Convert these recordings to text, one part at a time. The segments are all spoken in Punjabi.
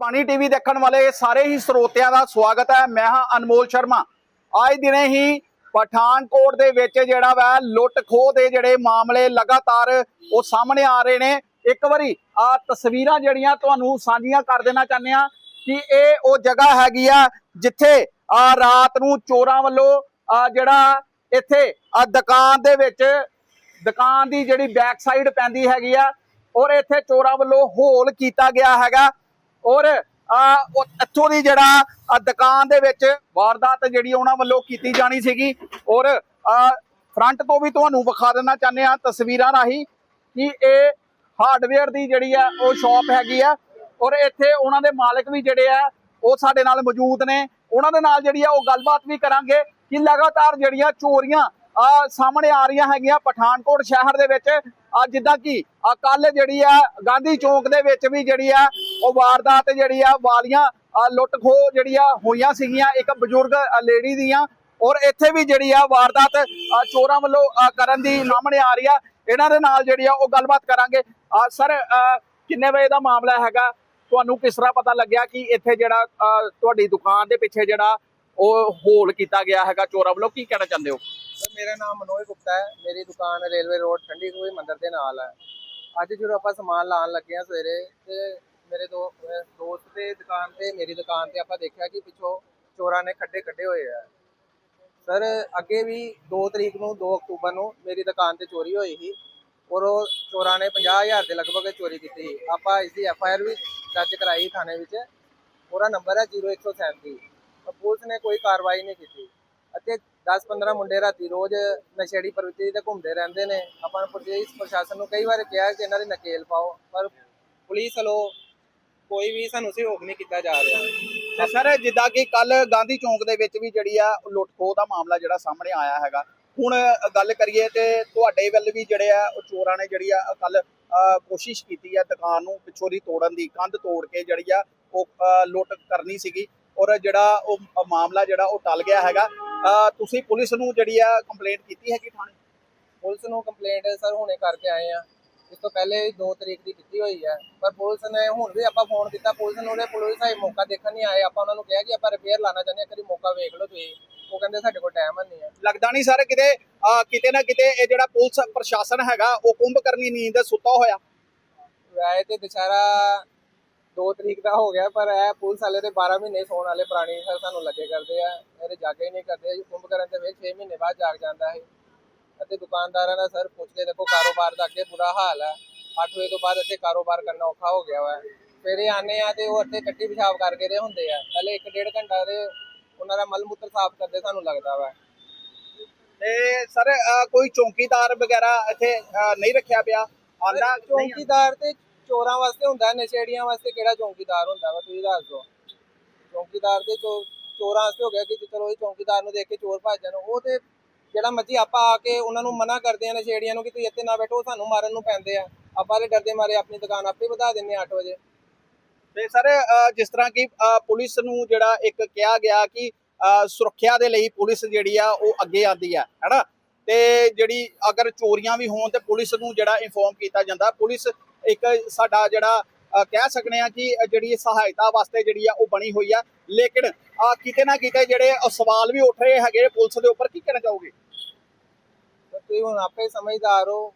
ਪਾਣੀ ਟੀਵੀ ਦੇਖਣ ਵਾਲੇ ਸਾਰੇ ਹੀ ਸਰੋਤਿਆਂ ਦਾ ਸਵਾਗਤ ਹੈ। ਮੈਂ ਹਾਂ ਅਨਮੋਲ ਸ਼ਰਮਾ। ਅੱਜ ਦਿਨੇ ਹੀ ਪਠਾਨਕੋਟ ਦੇ ਵਿੱਚ ਜਿਹੜਾ ਵਾ ਲੁੱਟ ਖੋਹ ਦੇ ਜਿਹੜੇ ਮਾਮਲੇ ਲਗਾਤਾਰ ਉਹ ਸਾਹਮਣੇ ਆ ਰਹੇ ਨੇ। ਇੱਕ ਵਾਰੀ ਆ ਤਸਵੀਰਾਂ ਜਿਹੜੀਆਂ ਤੁਹਾਨੂੰ ਸਾਂਝੀਆਂ ਕਰ ਦੇਣਾ ਚਾਹੁੰਦੇ ਆ ਕਿ ਇਹ ਉਹ ਜਗ੍ਹਾ ਹੈਗੀ ਆ ਜਿੱਥੇ ਆ ਰਾਤ ਨੂੰ ਚੋਰਾਂ ਵੱਲੋਂ ਆ ਜਿਹੜਾ ਇੱਥੇ ਆ ਦੁਕਾਨ ਦੇ ਵਿੱਚ ਦੁਕਾਨ ਦੀ ਜਿਹੜੀ ਬੈਕ ਸਾਈਡ ਪੈਂਦੀ ਹੈਗੀ ਆ ਔਰ ਇੱਥੇ ਚੋਰਾਂ ਵੱਲੋਂ ਹੋਲ ਕੀਤਾ ਗਿਆ ਹੈਗਾ। ਔਰ ਇੱਥੋਂ ਦੀ ਜਿਹੜਾ ਦੁਕਾਨ ਦੇ ਵਿੱਚ ਵਾਰਦਾਤ ਜਿਹੜੀ ਉਹਨਾਂ ਵੱਲੋਂ ਕੀਤੀ ਜਾਣੀ ਸੀਗੀ। ਔਰ ਫਰੰਟ ਤੋਂ ਵੀ ਤੁਹਾਨੂੰ ਵਿਖਾ ਦੇਣਾ ਚਾਹੁੰਦੇ ਆ ਤਸਵੀਰਾਂ ਰਾਹੀਂ ਕਿ ਇਹ ਹਾਰਡਵੇਅਰ ਦੀ ਜਿਹੜੀ ਆ, ਉਹ ਸ਼ਾਪ ਹੈਗੀ ਆ। ਔਰ ਇੱਥੇ ਉਹਨਾਂ ਦੇ ਮਾਲਕ ਵੀ ਜਿਹੜੇ ਆ, ਉਹ ਸਾਡੇ ਨਾਲ ਮੌਜੂਦ ਨੇ। ਉਹਨਾਂ ਦੇ ਨਾਲ ਜਿਹੜੀ ਆ, ਉਹ ਗੱਲਬਾਤ ਵੀ ਕਰਾਂਗੇ ਕਿ ਲਗਾਤਾਰ ਜਿਹੜੀਆਂ ਚੋਰੀਆਂ, ਆ, ਸਾਹਮਣੇ ਆ ਰਹੀਆਂ ਹੈਗੀਆਂ ਪਠਾਨਕੋਟ ਸ਼ਹਿਰ ਦੇ ਵਿੱਚ। ਆ, ਜਿੱਦਾਂ ਕਿ, ਆ ਕੱਲ ਜਿਹੜੀ ਆ, ਗਾਂਧੀ ਚੌਂਕ ਦੇ ਵਿੱਚ ਵੀ ਜਿਹੜੀ ਆ ਉਹ ਵਾਰਦਾਤ ਜਿਹੜੀ ਆ, ਵਾਲੀਆਂ ਲੁੱਟ ਖੋਹ ਜਿਹੜੀ ਆ, ਹੋਈਆਂ ਸੀਗੀਆਂ, ਇੱਕ ਬਜ਼ੁਰਗ ਲੇਡੀ ਦੀਆਂ। ਔਰ ਇੱਥੇ ਵੀ ਜਿਹੜੀ ਆ, ਵਾਰਦਾਤ ਚੋਰਾਂ ਵੱਲੋਂ ਕਰਨ ਦੀ ਸਾਹਮਣੇ ਆ ਰਹੀ ਆ। ਇਹਨਾਂ ਦੇ ਨਾਲ ਜਿਹੜੀ ਆ, ਉਹ ਗੱਲਬਾਤ ਕਰਾਂਗੇ। ਸਰ ਕਿੰਨੇ ਵਜੇ ਦਾ ਮਾਮਲਾ ਹੈਗਾ? ਤੁਹਾਨੂੰ ਕਿਸ ਤਰ੍ਹਾਂ ਪਤਾ ਲੱਗਿਆ ਕਿ ਇੱਥੇ ਜਿਹੜਾ ਤੁਹਾਡੀ ਦੁਕਾਨ ਦੇ ਪਿੱਛੇ ਜਿਹੜਾ ਉਹ ਹੋਲ ਕੀਤਾ ਗਿਆ ਹੈਗਾ ਚੋਰਾਂ ਵੱਲੋਂ? ਕੀ ਕਹਿਣਾ ਚਾਹੁੰਦੇ ਹੋ? ਸਰ, ਮੇਰਾ ਨਾਮ ਮਨੋਜ ਗੁਪਤਾ ਹੈ। ਮੇਰੀ ਦੁਕਾਨ ਰੇਲਵੇ ਰੋਡ ਠੰਡੀ ਕੋਈ ਮੰਦਿਰ ਦੇ ਨਾਲ ਹੈ। ਅੱਜ ਜਦੋਂ ਆਪਾਂ ਸਮਾਨ ਲਾਣ ਲੱਗੇ ਆ ਸਵੇਰੇ ਤੇ ਮੇਰੇ ਦੋ ਦੋਸਤ ਦੇ ਦੁਕਾਨ ਤੇ, ਮੇਰੀ ਦੁਕਾਨ ਤੇ ਆਪਾਂ ਦੇਖਿਆ ਕਿ ਪਿੱਛੋਂ ਚੋਰਾਂ ਨੇ ਖੱਡੇ ਕੱਢੇ ਹੋਏ ਆ। ਸਰ, ਅੱਗੇ ਵੀ 2 ਤਰੀਕ ਨੂੰ 2 ਅਕਤੂਬਰ ਨੂੰ ਮੇਰੀ ਦੁਕਾਨ ਤੇ ਚੋਰੀ ਹੋਈ ਸੀ ਔਰ ਉਹ ਚੋਰਾਂ ਨੇ 50000 ਦੇ ਲਗਭਗ ਚੋਰੀ ਕੀਤੀ ਸੀ। ਆਪਾਂ ਇਸ ਦੀ ਐਫ ਆਈ ਆਰ ਵੀ ਦਰਜ ਕਰਾਈ ਥਾਣੇ ਵਿੱਚ। ਉਹਦਾ ਨੰਬਰ ਹੈ 0137 ਪਰ ਪੁਲਿਸ ਨੇ ਕੋਈ ਕਾਰਵਾਈ ਨਹੀਂ ਕੀਤੀ। ਅਤੇ 10-15 ਮੁੰਡੇ ਰਾਤੀ ਰੋਜ਼ ਨਸ਼ੇੜੀ ਪ੍ਰਵਿਰਤੀ ਤੇ ਘੁੰਮਦੇ ਰਹਿੰਦੇ ਨੇ। ਆਪਾਂ ਪੁਲਿਸ ਪ੍ਰਸ਼ਾਸਨ ਨੂੰ ਕਈ ਵਾਰ ਕਿਹਾ ਕਿ ਇਹਨਾਂ ਦੀ ਨਕੇਲ ਪਾਓ। ਪਰ ਪੁਲਿਸ ਵੱਲੋਂ ਕੋਈ ਵੀ ਸਾਨੂੰ ਸਹਿਯੋਗ ਨਹੀਂ ਕੀਤਾ ਜਾ ਰਿਹਾ। ਤੇ ਸਰ ਜਿੱਦਾਂ ਕਿ ਕੱਲ ਗਾਂਧੀ ਚੌਂਕ ਦੇ ਵਿੱਚ ਵੀ ਜਿਹੜੀ ਆ ਉਹ ਲੁੱਟ ਖੋਹ ਦਾ ਮਾਮਲਾ ਜਿਹੜਾ ਸਾਹਮਣੇ ਆਇਆ ਹੈਗਾ ਹੁਣ ਗੱਲ ਕਰੀਏ ਤੇ ਤੁਹਾਡੇ ਵੱਲ ਵੀ ਜਿਹੜੇ ਆ ਉਹ ਚੋਰਾਂ ਨੇ ਜਿਹੜੀ ਆ ਕੱਲ ਕੋਸ਼ਿਸ਼ ਕੀਤੀ ਆ ਦੁਕਾਨ ਨੂੰ ਪਿੱਛੋਂ ਦੀ ਤੋੜਨ ਦੀ ਕੰਧ ਤੋੜ ਕੇ ਜਿਹੜੀ ਆ ਉਹ ਲੁੱਟ ਕਰਨੀ ਸੀਗੀ ਔਰ ਜਿਹੜਾ ਉਹ ਮਾਮਲਾ ਜਿਹੜਾ ਉਹ ਟਲ ਗਿਆ ਹੈਗਾ। ਤੁਸੀਂ ਪੁਲਿਸ ਨੂੰ ਜਿਹੜੀ ਆ ਕੰਪਲੇਂਟ ਕੀਤੀ ਹੈਗੀ ਥਾਣੇ? ਪੁਲਿਸ ਨੂੰ ਕੰਪਲੇਂਟ ਸਰ ਹੁਣੇ ਕਰਕੇ ਆਏ ਆ। ਇਸ ਤੋਂ ਪਹਿਲੇ 2 ਤਰੀਕ ਦੀ ਕੀਤੀ ਹੋਈ ਹੈ। ਪਰ ਪੁਲਿਸ ਨੇ ਹੁਣ ਵੀ ਆਪਾਂ ਫੋਨ ਕੀਤਾ ਪੁਲਿਸ ਨੂੰ ਉਹਨੇ ਪੁਲਿਸ ਆਈ ਮੌਕਾ ਦੇਖਣ ਨਹੀਂ ਆਏ। ਆਪਾਂ ਉਹਨਾਂ ਨੂੰ ਕਿਹਾ ਕਿ ਆਪਾਂ ਰਿਪੇਅਰ ਲਾਣਾ ਚਾਹੁੰਦੇ ਹਾਂ ਕਦੀ ਮੌਕਾ ਵੇਖ ਲਓ ਤੁਸੀਂ। ਉਹ ਕਹਿੰਦੇ ਸਾਡੇ ਕੋਲ ਟਾਈਮ ਨਹੀਂ ਹੈ। ਲੱਗਦਾ ਨਹੀਂ ਸਰ ਕਿਤੇ ਕਿਤੇ ਨਾ ਕਿਤੇ ਇਹ ਜਿਹੜਾ ਪੁਲਿਸ ਪ੍ਰਸ਼ਾਸਨ ਹੈਗਾ ਉਹ ਕੁੰਭ ਕਰਨੀ ਨੀਂਦ ਸੁੱਤਾ ਹੋਇਆ। ਵੈਸੇ ਤੇ ਦੁਸ਼ਹਿਰਾ 2 ਤਰੀਕ ਦਾ ਹੋ ਗਿਆ ਪਰ ਇਹ ਪੁਲਿਸ ਵਾਲੇ ਤੇ 12 ਮਹੀਨੇ ਸੌਣ ਵਾਲੇ ਪੁਰਾਣੀ ਸਰ ਸਾਨੂੰ ਲੱਗੇ ਕਰਦੇ ਆ। ਇਹਦੇ ਜਾਗੇ ਹੀ ਨਹੀਂ ਕਰਦੇ। ਕੁੰਭ ਕਰਨ ਤੇ ਫਿਰ 6 ਮਹੀਨੇ ਬਾਅਦ ਜਾਗ ਜਾਂਦਾ ਹੈ ਅਤੇ ਦੁਕਾਨਦਾਰਾਂ ਦਾ ਸਰ ਪੁੱਛ ਕੇ ਦੇਖੋ ਕਾਰੋਬਾਰ ਦਾ ਅੱਗੇ ਬੁਰਾ ਹਾਲ ਹੈ। 8 ਵਜੇ ਤੋਂ ਬਾਅਦ ਇੱਥੇ ਕਾਰੋਬਾਰ ਕਰਨਾ ਔਖਾ ਹੋ ਗਿਆ ਵਾ। ਸਵੇਰੇ ਆਨੇ ਆ ਤੇ ਉਹ ਇੱਥੇ ਕੱਟੀ ਪਿਸ਼ਾਬ ਕਰਕੇ ਦੇ ਹੁੰਦੇ ਆ। ਪਹਿਲੇ 1.5 ਘੰਟਾ ਦੇ ਉਹਨਾਂ ਦਾ ਮਲ ਮੂਤਰ ਸਾਫ਼ ਕਰਦੇ ਸਾਨੂੰ ਲੱਗਦਾ ਵਾ। ਤੇ ਸਰ ਕੋਈ ਚੌਕੀਦਾਰ ਵਗੈਰਾ ਇੱਥੇ ਨਹੀਂ ਰੱਖਿਆ ਪਿਆ? ਆਂਦਾ ਚੌਂਕੀਦਾਰ ਤੇ ਚੋਰਾਂ ਵਾਸਤੇ ਹੁੰਦਾ ਨਸ਼ੇੜੀਆਂ ਵਾਸਤੇ ਕਿਹੜਾ ਚੌਂਕੀਦਾਰ ਹੁੰਦਾ ਵਾ ਤੁਸੀਂ ਦੱਸ ਦਿਓ। ਚੌਂਕੀਦਾਰ ਤੇ ਚੋਰਾਂ ਵਾਸਤੇ ਹੋ ਗਿਆ ਕਿ ਚਲੋ ਇਹ ਚੌਂਕੀਦਾਰ ਨੂੰ ਦੇਖ ਕੇ ਚੋਰ ਭੱਜ ਜਾਣ ਉਹ ਤੇ ਜਿਹੜਾ ਮਰਜ਼ੀ ਆਪਾਂ ਆ ਕੇ ਉਹਨਾਂ ਨੂੰ ਮਨਾ ਕਰਦੇ ਆ ਨਸ਼ੇੜੀਆਂ ਨੂੰ ਕਿ ਤੁਸੀਂ ਇੱਥੇ ਨਾ ਬੈਠੋ, ਉਹ ਸਾਨੂੰ ਮਾਰਨ ਨੂੰ ਪੈਂਦੇ ਆ। ਆਪਾਂ ਦੇ ਡਰਦੇ ਮਾਰੇ ਆਪਣੀ ਦੁਕਾਨ ਆਪੇ ਵਧਾ ਦਿੰਦੇ ਆ 8 ਵਜੇ। ਤੇ ਸਰ ਜਿਸ ਤਰ੍ਹਾਂ ਕਿ ਪੁਲਿਸ ਨੂੰ ਜਿਹੜਾ ਇੱਕ ਕਿਹਾ ਗਿਆ ਕਿ ਸੁਰੱਖਿਆ ਦੇ ਲਈ ਪੁਲਿਸ ਜਿਹੜੀ ਆ, ਉਹ ਅੱਗੇ ਆਉਂਦੀ ਆ, ਹੈਨਾ? ਤੇ ਜਿਹੜੀ ਅਗਰ ਚੋਰੀਆਂ ਵੀ ਹੋਣ ਤੇ ਪੁਲਿਸ ਨੂੰ ਜਿਹੜਾ ਇਨਫੋਰਮ ਕੀਤਾ ਜਾਂਦਾ, ਪੁਲਿਸ ਇੱਕ ਸਾਡਾ ਜਿਹੜਾ ਕਹਿ ਸਕਨੇ ਆ ਕਿ ਜਿਹੜੀ ਸਹਾਇਤਾ ਵਾਸਤੇ ਜਿਹੜੀ ਆ, ਉਹ ਬਣੀ ਹੋਈ ਆ। ਲੇਕਿਨ ਕਿਤੇ ਨਾ ਕਿਤੇ ਜਿਹੜੇ ਸਵਾਲ ਵੀ ਉੱਠ ਰਹੇ ਹੈਗੇ ਪੁਲਿਸ ਦੇ ਉੱਪਰ, ਕੀ ਕਹਿਣਾ ਚਾਹੋਗੇ? ਤੁਸੀਂ ਹੁਣ ਆਪੇ ਸਮਝਦਾਰ ਹੋ।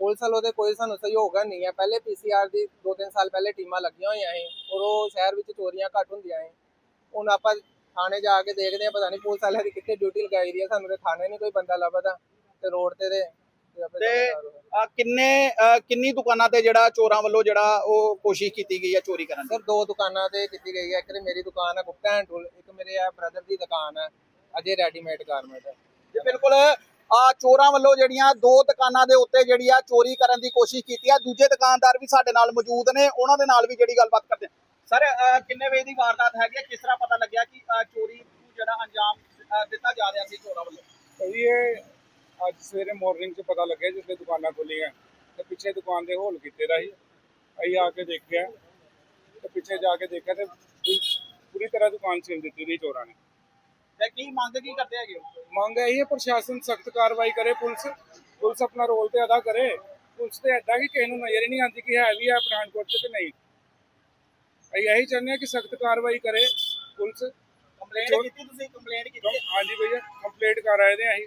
ਪੁਲਿਸ ਵੱਲੋਂ ਤੇ ਕੋਈ ਸਾਨੂੰ ਸਹਿਯੋਗ ਨਹੀਂ ਹੈ। ਪਹਿਲੇ ਪੀਸੀਆਰ ਦੀ 2-3 ਸਾਲ ਪਹਿਲੇ ਟੀਮਾਂ ਲੱਗੀਆਂ ਹੋਈਆਂ ਸੀ ਔਰ ਉਹ ਸ਼ਹਿਰ ਵਿੱਚ ਚੋਰੀਆਂ ਘੱਟ ਹੁੰਦੀਆਂ ਸੀ। ਹੁਣ ਆਪਾਂ ਥਾਣੇ ਜਾ ਕੇ ਦੇਖਦੇ ਆ ਪਤਾ ਨਹੀਂ ਪੁਲਿਸ ਵਾਲਿਆਂ ਦੀ ਕਿੱਥੇ ਡਿਊਟੀ ਲਗਾਈ ਦੀ ਹੈ। ਸਾਨੂੰ ਤੇ ਥਾਣੇ ਨਹੀਂ ਕੋਈ ਬੰਦਾ ਲੱਭਦਾ ਤੇ ਰੋਡ ਤੇ ਦੇ ਤੇ ਤੇ ਹੋ। ਅ, ਕਿੰਨੇ ਅ, ਕਿੰਨੀ ਦੁਕਾਨਾਂ ਤੇ ਜਿਹੜਾ ਚੋਰਾਂ ਵੱਲੋਂ ਜਿਹੜਾ ਉਹ ਕੋਸ਼ਿਸ਼ ਕੀਤੀ ਗਈ ਆ ਚੋਰੀ ਕਰਨ ਦੀ? ਸਰ ਦੋ ਦੁਕਾਨਾਂ ਤੇ ਕੀਤੀ ਗਈ ਹੈ। ਇੱਕ ਤੇ ਮੇਰੀ ਦੁਕਾਨ ਹੈ ਗੁਪਤਾ ਐਂਡ ਟੂਲ ਇੱਕ ਮੇਰੇ ਆ ਬ੍ਰਦਰ ਦੀ ਦੁਕਾਨ ਹੈ ਅਜੇ ਰੈਡੀਮੇਡ ਗਾਰਮੈਂਟ ਜੀ ਬਿਲਕੁਲ ਆ ਚੋਰਾਂ ਵੱਲੋਂ ਜਿਹੜੀਆਂ ਦੋ ਦੁਕਾਨਾਂ ਦੇ ਉੱਤੇ ਜਿਹੜੀ ਆ ਚੋਰੀ ਕਰਨ ਦੀ ਕੋਸ਼ਿਸ਼ ਕੀਤੀ ਆ। ਦੂਜੇ ਦੁਕਾਨਦਾਰ ਵੀ ਸਾਡੇ ਨਾਲ ਮੌਜੂਦ ਨੇ ਉਹਨਾਂ ਦੇ ਨਾਲ ਵੀ ਜਿਹੜੀ ਗੱਲਬਾਤ ਕਰਦੇ ਆ। ਸਰ ਕਿੰਨੇ ਵਜੇ ਦੀ ਵਾਰਦਾਤ ਹੈਗੀ ਆ? ਕਿਸ ਤਰ੍ਹਾਂ ਪਤਾ ਲੱਗਿਆ ਕਿ ਚੋਰੀ ਨੂੰ ਜਿਹੜਾ ਅੰਜਾਮ ਦਿੱਤਾ ਜਾ ਰਿਹਾ ਸੀ ਚੋਰਾਂ ਵੱਲੋਂ? ਇਹ ਅੱਜ ਸਵੇਰੇ ਮਾਰਨਿੰਗ 'ਚ ਪਤਾ ਲੱਗਿਆ ਜਿੱਥੇ ਦੁਕਾਨਾਂ ਖੁੱਲੀਆਂ ਤੇ ਪਿੱਛੇ ਦੁਕਾਨ ਦੇ ਹੋਲ ਕੀਤੇ ਦਾ ਸੀ ਅਸੀਂ ਆ ਕੇ ਦੇਖਿਆ ਤੇ ਪਿੱਛੇ ਜਾ ਕੇ ਦੇਖਿਆ ਤੇ ਪੂਰੀ- ਪੂਰੀ ਤਰ੍ਹਾਂ ਦੁਕਾਨ ਛਿਲ ਦਿੱਤੀ ਦੀ ਚੋਰਾਂ ਨੇ। ਤੇ ਕੀ ਮੰਗ ਕੀ ਕਰਦੇ ਹੈਗੇ ਹੋ? ਮੰਗ ਇਹੀ ਹੈ ਪ੍ਰਸ਼ਾਸਨ ਸਖਤ ਕਾਰਵਾਈ ਕਰੇ ਪੁਲਿਸ ਪੁਲਿਸ ਆਪਣਾ ਰੋਲ ਤੇ ਅਦਾ ਕਰੇ। ਪੁਲਿਸ ਤੇ ਐਦਾਂ ਕਿ ਕਿਸੇ ਨੂੰ ਨਜ਼ਰ ਹੀ ਨਹੀਂ ਆਉਂਦੀ ਕਿ ਹੈ ਵੀ ਹੈ ਪਠਾਨਕੋਟ 'ਚ ਕਿ ਨਹੀਂ। ਅਸੀਂ ਇਹੀ ਚਾਹੁੰਦੇ ਹਾਂ ਕਿ ਸਖਤ ਕਾਰਵਾਈ ਕਰੇ ਪੁਲਿਸ। ਕੰਪਲੇਂਟ ਕੀਤੀ ਤੁਸੀਂ? ਕੰਪਲੇਂਟ ਕੀਤੀ? ਹਾਂਜੀ ਭਈਆ ਕੰਪਲੀਟ ਕਰ ਆਏ ਨੇ ਅਸੀਂ।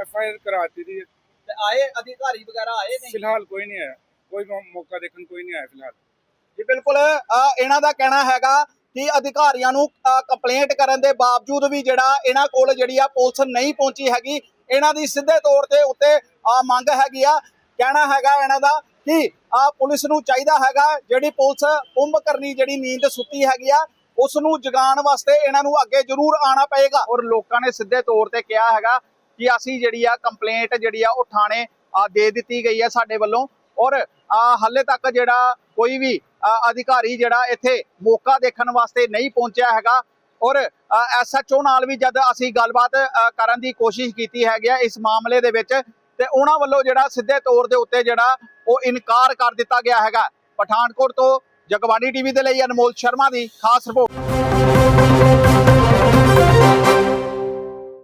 ਐਫ ਆਈ ਆਰ ਕਰਾਤੀ ਦੀ ਹੈ। ਤੇ ਆਏ ਅਧਿਕਾਰੀ ਵਗੈਰਾ ਆਏ ਨਹੀਂ? ਫਿਲਹਾਲ ਕੋਈ ਨਹੀਂ ਆਇਆ। ਕੋਈ ਮੌ- ਮੌਕਾ ਦੇਖਣ ਕੋਈ ਨਹੀਂ ਆਇਆ ਫਿਲਹਾਲ। ਜੀ ਬਿਲਕੁਲ ਅ, ਇਹਨਾਂ ਦਾ ਕਹਿਣਾ ਹੈਗਾ ਕਿ ਅਧਿਕਾਰੀਆਂ ਨੂੰ ਕੰਪਲੇਂਟ ਕਰਨ ਦੇ ਬਾਵਜੂਦ ਵੀ ਜਿਹੜਾ ਇਹਨਾਂ ਕੋਲ ਜਿਹੜੀ ਆ ਪੁਲਿਸ ਨਹੀਂ ਪਹੁੰਚੀ ਹੈਗੀ, ਇਹਨਾਂ ਦੀ ਸਿੱਧੇ ਤੌਰ ਤੇ ਉੱਤੇ ਮੰਗ ਹੈਗੀ ਆ, ਕਹਿਣਾ ਹੈਗਾ ਇਹਨਾਂ ਦਾ ਕਿ ਆ ਪੁਲਿਸ ਨੂੰ ਚਾਹੀਦਾ ਹੈਗਾ ਜਿਹੜੀ ਪੁਲਿਸ ਕੁੰਭ ਕਰਨੀ ਜਿਹੜੀ ਨੀਂਦ ਸੁੱਤੀ ਹੈਗੀ ਆ ਉਸ ਨੂੰ ਜਗਾਉਣ ਵਾਸਤੇ ਇਹਨਾਂ ਨੂੰ ਅੱਗੇ ਜ਼ਰੂਰ ਆਣਾ ਪਏਗਾ। ਔਰ ਲੋਕਾਂ ਨੇ ਸਿੱਧੇ ਤੌਰ ਤੇ ਕਿਹਾ ਹੈਗਾ ਕਿ ਅਸੀਂ ਜਿਹੜੀ ਆ ਕੰਪਲੇਂਟ ਜਿਹੜੀ ਆ ਉਹ ਥਾਣੇ ਦੇ ਦਿੱਤੀ ਗਈ ਹੈ ਸਾਡੇ ਵੱਲੋਂ। ਔਰ ਆ ਹਾਲੇ ਤੱਕ ਜਿਹੜਾ ਕੋਈ ਵੀ ਅਧਿਕਾਰੀ ਜਿਹੜਾ ਇੱਥੇ ਮੌਕਾ ਦੇਖਣ ਵਾਸਤੇ ਨਹੀਂ ਪਹੁੰਚਿਆ ਹੈਗਾ। ਔਰ ਐਸਐਚਓ ਨਾਲ ਵੀ ਜਦ ਅਸੀਂ ਗੱਲਬਾਤ ਕਰਨ ਦੀ ਕੋਸ਼ਿਸ਼ ਕੀਤੀ ਹੈਗੀ ਆ ਇਸ ਮਾਮਲੇ ਦੇ ਵਿੱਚ, ਤੇ ਉਹਨਾਂ ਵੱਲੋਂ ਜਿਹੜਾ ਸਿੱਧੇ ਤੌਰ ਦੇ ਉੱਤੇ ਜਿਹੜਾ ਉਹ ਇਨਕਾਰ ਕਰ ਦਿੱਤਾ ਗਿਆ ਹੈਗਾ। ਪਠਾਨਕੋਟ ਤੋਂ ਜਗਬਾਣੀ ਟੀਵੀ ਦੇ ਲਈ ਅਨਮੋਲ ਸ਼ਰਮਾ ਦੀ ਖਾਸ ਰਿਪੋਰਟ।